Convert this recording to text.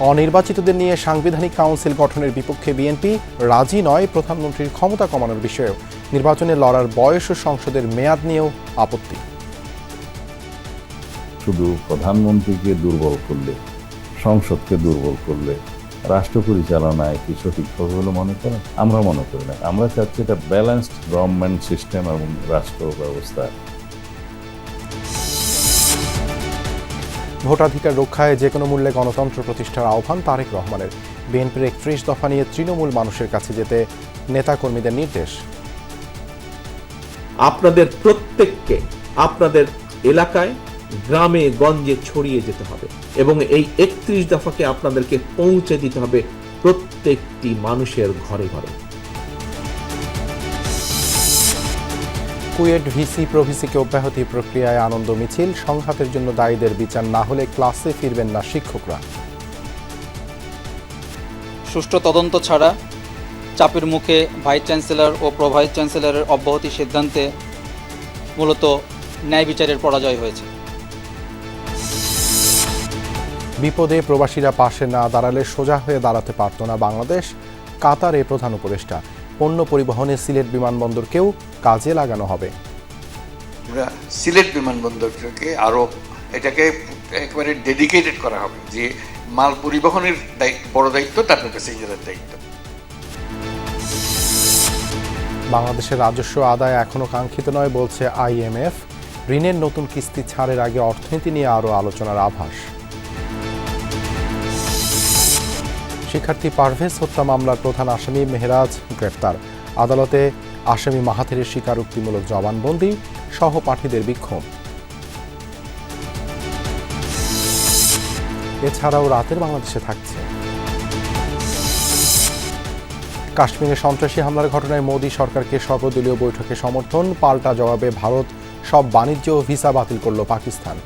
অনির্বাচিতদের নিয়ে সাংবিধানিক কাউন্সিল গঠনের বিপক্ষে বিএনপি রাজি নয় প্রধানমন্ত্রীর ক্ষমতা কমানোর বিষয়েও। নির্বাচনে লড়ার বয়স ও সংসদের মেয়াদ নিয়েও আপত্তি। শুধু প্রধানমন্ত্রীকে দুর্বল করলে, সংসদকে দুর্বল করলে রাষ্ট্র পরিচালনায় কি সঠিক হবে বলে মনে করেন? আমরা মনে করি না। আমরা চাচ্ছি এটা ব্যালেন্সড গভর্নমেন্ট সিস্টেম এবং রাষ্ট্র ব্যবস্থা ভোটাধিকার রক্ষায় যে কোনো মূল্যে গণতন্ত্র প্রতিষ্ঠার আহ্বান তারেক রহমানের। বিএনপির একত্রিশ দফা নিয়ে তৃণমূল মানুষের কাছে যেতে নেতাকর্মীদের নির্দেশ। আপনাদের প্রত্যেককে আপনাদের এলাকায়, গ্রামে, গঞ্জে ছড়িয়ে যেতে হবে এবং এই একত্রিশ দফাকে আপনাদেরকে পৌঁছে দিতে হবে প্রত্যেকটি মানুষের ঘরে ঘরে। কুয়েট ভিসি প্রভিসিকে অব্যাহতি প্রক্রিয়ায় আনন্দ মিছিল সংঘাতের জন্য দায়ীদের বিচার না হলে ক্লাসে ফিরবেন না শিক্ষকরা। সুষ্ঠু তদন্ত ছাড়া চাপের মুখে ভাইস চ্যান্সেলর ও প্রো ভাইস চ্যান্সেলরের অব্যাহতি সিদ্ধান্তে মূলত ন্যায় বিচারের পরাজয় হয়েছে। বিপদে প্রবাসীরা পাশে না দাঁড়ালে সোজা হয়ে দাঁড়াতে পারত না বাংলাদেশ কাতারে প্রধান উপদেষ্টা। পণ্য পরিবহনে সিলেট বিমানবন্দরকেও কাজে লাগানো হবে। আমরা সিলেট বিমানবন্দরকে আরও এটাকে একেবারে ডেডিকেটেড করা হবে যে মাল পরিবহনের দায়িত্ব বড় দায়িত্ব তারপর প্যাসেঞ্জারের দায়িত্ব। বাংলাদেশের রাজস্ব আদায় এখনও কাঙ্ক্ষিত নয় বলছে আইএমএফ। ঋণের নতুন কিস্তি ছাড়ের আগে অর্থনীতি নিয়ে আরও আলোচনার আভাস। শিক্ষার্থী পারভেজ হত্যা মামলার প্রধান আসামি মেহরাজ গ্রেফতার। আদালতে আসামি মাহাথিরের স্বীকারোক্তিমূলক জবানবন্দি সহপাঠীদের বিক্ষোভ। এছাড়াও রাতের বাংলাদেশে থাকছে। কাশ্মীরে সন্ত্রাসী হামলার ঘটনায় মোদী সরকারকে সর্বদলীয় বৈঠকে সমর্থন, পাল্টা জবাবে ভারত সব বাণিজ্য ও ভিসা বাতিল করল পাকিস্তান।